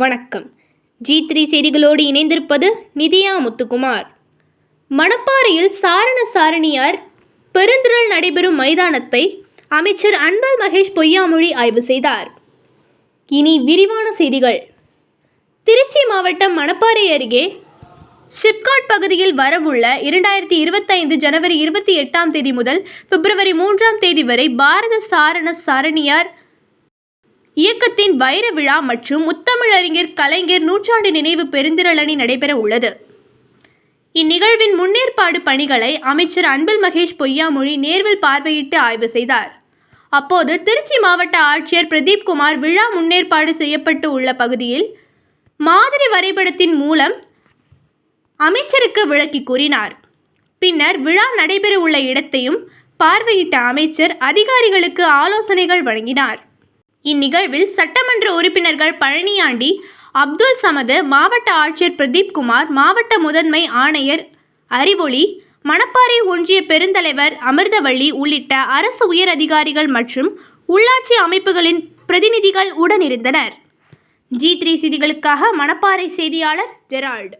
வணக்கம். G three செய்திகளோடு இணைந்திருப்பது நிதியா முத்துக்குமார். மணப்பாறையில் சாரண சாரணியார் பெருந்திரள் நடைபெறும் மைதானத்தை அமைச்சர் அன்பில் மகேஷ் பொய்யாமொழி ஆய்வு செய்தார். இனி விரிவான செய்திகள். திருச்சி மாவட்டம் மணப்பாறை அருகே ஷிப்காட் பகுதியில் வரவுள்ள இரண்டாயிரத்தி இருபத்தைந்து ஜனவரி இருபத்தி எட்டாம் தேதி முதல் பிப்ரவரி மூன்றாம் தேதி வரை பாரத சாரண சாரணியார் இயக்கத்தின் வைர விழா மற்றும் முத்தமிழறிஞர் கலைஞர் நூற்றாண்டு நினைவு பெருந்திரளணி நடைபெற உள்ளது. இந்நிகழ்வின் முன்னேற்பாடு பணிகளை அமைச்சர் அன்பில் மகேஷ் பொய்யாமொழி நேர்வில் பார்வையிட்டு ஆய்வு செய்தார். அப்போது திருச்சி மாவட்ட ஆட்சியர் பிரதீப் குமார் விழா முன்னேற்பாடு செய்யப்பட்டு உள்ள பகுதியில் மாதிரி வரைபடத்தின் மூலம் அமைச்சருக்கு விளக்கி கூறினார். பின்னர் விழா நடைபெற உள்ள இடத்தையும் பார்வையிட்ட அமைச்சர் அதிகாரிகளுக்கு ஆலோசனைகள் வழங்கினார். இந்நிகழ்வில் சட்டமன்ற உறுப்பினர்கள் பழனியாண்டி அப்துல் சமது மாவட்ட ஆட்சியர் பிரதீப்குமார் மாவட்ட முதன்மை ஆணையர் அறிவொளி மணப்பாறை ஒன்றிய பெருந்தலைவர் அமிர்தவள்ளி உள்ளிட்ட அரசு உயர் அதிகாரிகள் மற்றும் உள்ளாட்சி அமைப்புகளின் பிரதிநிதிகள் உடனிருந்தனர். ஜி த்ரீ செய்திகளுக்காக மணப்பாறை செய்தியாளர் ஜெரால்டு.